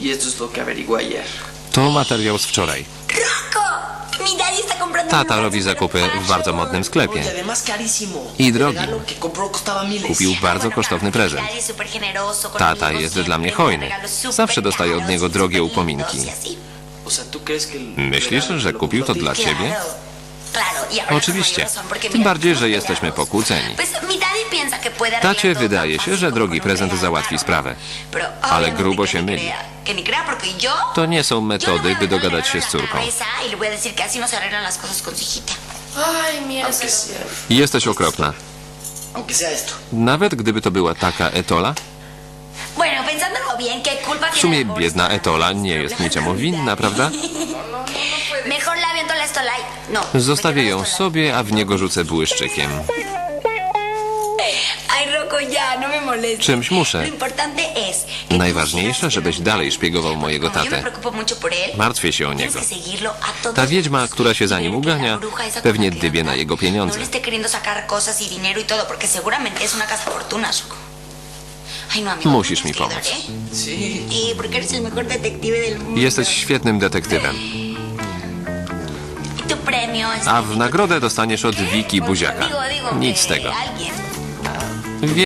Y esto es lo que averigué ayer. To materiał z wczoraj. Tata robi zakupy super w bardzo fashion. modnym sklepie. I drogi. Kupił bardzo kosztowny prezent. Tata jest dla mnie hojny. Zawsze dostaję od niego drogie upominki. y así. O sea, ¿tú crees que el Myślisz, że kupił to dla ciebie? Oczywiście. Tym bardziej, że jesteśmy pokłóceni. Tacie wydaje się, że drogi prezent załatwi caro, sprawę. Ale grubo się myli. To nie są metody, by dogadać się z córką. Y no Jesteś okropna. Nawet gdyby to była taka Etola, Bueno, pensándolo bien, ¿qué culpa w sumie biedna Etola nie jest niczemu winna, prawda? Zostawię ją sobie, a w niego rzucę błyszczykiem. No. Czymś muszę. Najważniejsze, żebyś dalej szpiegował mojego tatę. Martwię się o niego. Ta wiedźma, która się za nim ugania, pewnie dybie na jego pieniądze. No y y no. Musisz mi pomóc. ¿eh? Jesteś świetnym detektywem. A w nagrodę dostaniesz od Wiki buziaka. Nic z tego.